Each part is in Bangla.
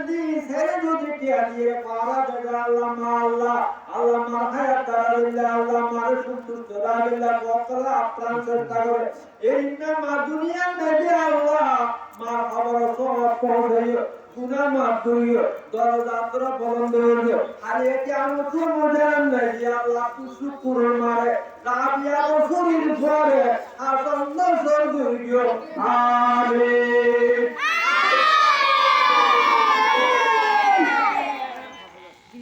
দিন ছেড়ে যদি টিয়া দিয়ে পারা যাবে আল্লাহ মা আল্লাহ আল্লাহ মার হায়াত দিল্লা আল্লাহ মার সন্তুষ্ট রাগিল্লা বকলা প্রাণ চেষ্টা করে এই না আল্লাহ আল্লাহ শরীর পরে আর করিও আমিন মাশাআল্লাহ বললাম না কুসু কুরবা যা কুসু খাওয়া দিন রে মাটা করে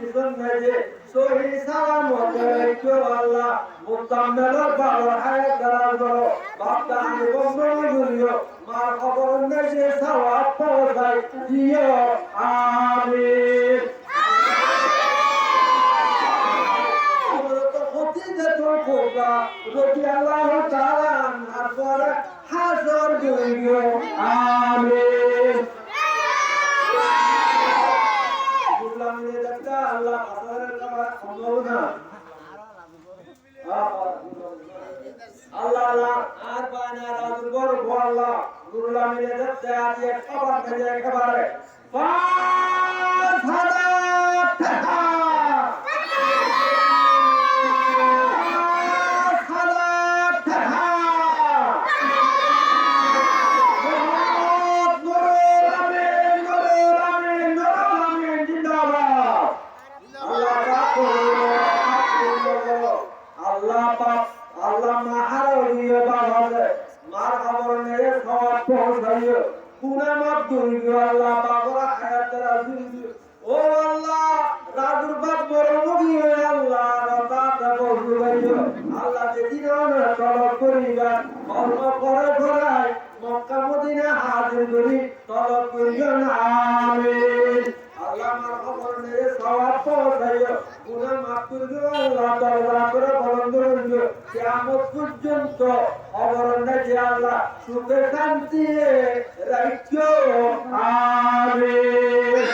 তিনজন মেজে সহি সালামত রেখো আল্লাহ। মুতাম্মেল বাবা হায়াত আমি বুঝলাম যে একটা আল্লাহ হাসরের করা সম্ভব না আল্লাহ আল্লাহ আর বানা রাজুর বড় আল্লাহ গুরুলা মিলে যাচ্ছে আজ এক খাবার থেকে একেবারে পাঁচ হাজার টাকা পাঁচ হাজার টাকা। মোহাম্মদ নুরুল আমিন নুরুল আমিন নুরুল আমিন জিন্দাবাদ। আল্লাহ আল্লাহ পাক, আল্লাহ মার খবর নেই। পৌঁছাইও পুনা মাপ করিও আল্লাহ পাকরা হায়াতের আজিজ ও আল্লাহ, রাজুর বাপ বড় মুগি আল্লাহ রাতা বসু গাইও আল্লাহ যেদিন আমরা তলব করিবা কর্ম করে করাই মক্কা মদিনা হাজির করি, তলব করিও না, আমিন। আল্লাহ খবর নেই সওয়াব পৌঁছাইও। গুনাহ মাফ করিও আল্লাহ দরবার করে বলন্দ করিও কিয়ামত পর্যন্ত অবরণে যে আল্লাহ সুখে শান্তি রাখিও আমিন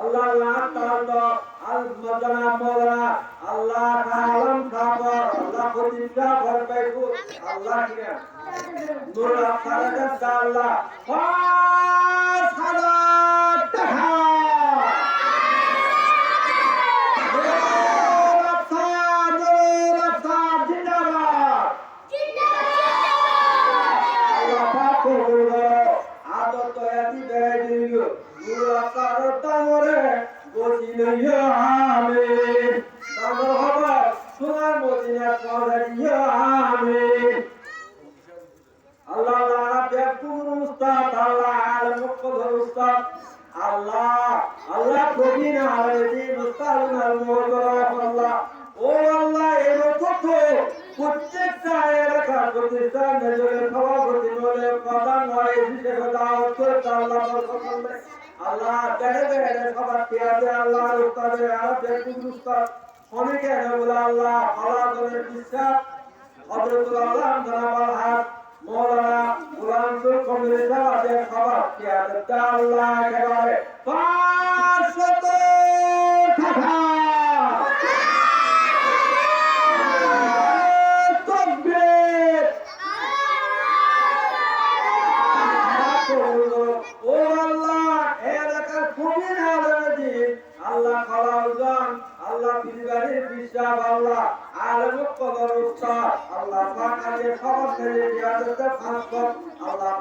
আল্লাহ আল্লাহ তাআলা আল মাদানা মাওলানা আল্লাহ কালাম খাবার আল্লাহ প্রতিজ্ঞা ভরপাইবো আল্লাহ কিনা নূর আফসারাত আল্লাহ পাঁচ হাজার টাকা নূর আফসার, নূর আফসার, জিন্দাবাদ। আল্লাহ পাক কবুল করো। আদত এতি দেয় দিও। নূর তামরে বসি লইয়া আমিন। তামর হবার সোনার মদিনা করে দিও আমিন। আল্লাহ আল্লাহ বেকুর উস্তাদ আল্লাহ আলম মুকদ্দর উস্তাদ আল্লাহ আল্লাহ কবির আলাইহি মুস্তাউনাল মুহতারাম আল্লাহ ও আল্লাহ এর কত প্রত্যেকটা এলাকার প্রতিষ্ঠান নজরে সভাপতি আল্লাহ দেহে দেহে সবার তিয়াদে আল্লাহ উস্তাদে আর বেকুর উস্তাদ অনেকে বলে, আল্লাহ আল্লাহ করে বিশ্বাস। হযরতুল আল্লাহ জানাবাল হাত মৌলানা গোলামপুর কংগ্রেস সভাপতির খবর কি আদা আল্লাহ একেবারে পাঁচশত টাকা। তকবীর ও আল্লাহ এলাকার খুবই নারাজি আল্লাহ খালাউজান আল্লাহ বিশ্বাস আল্লাহ, আলম কদর উস্তাদ আল্লাহ পাক আজকে খবর থেকে জিয়াদতে ফাঁস আল্লাহ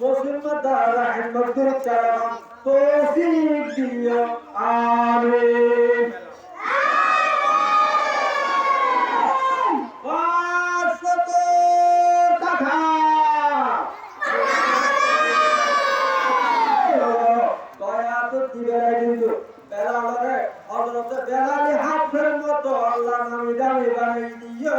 মুসলমান দ্বারা হেমত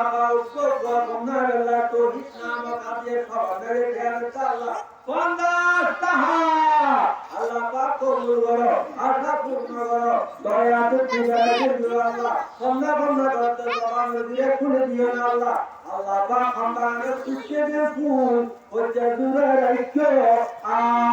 Allah उसको गमना गला तो ही नाम का ये खबर ध्यान चला बंदर तहा अल्लाह पाक कबूल करो आशा पूर्ण करो दया तो पूरा दे अल्लाह बंदा बंदा करते जवान दिए खुले दियो ना अल्लाह अल्लाह पाक हम बांगे सुखे दे फूल और जदुरा रखो आ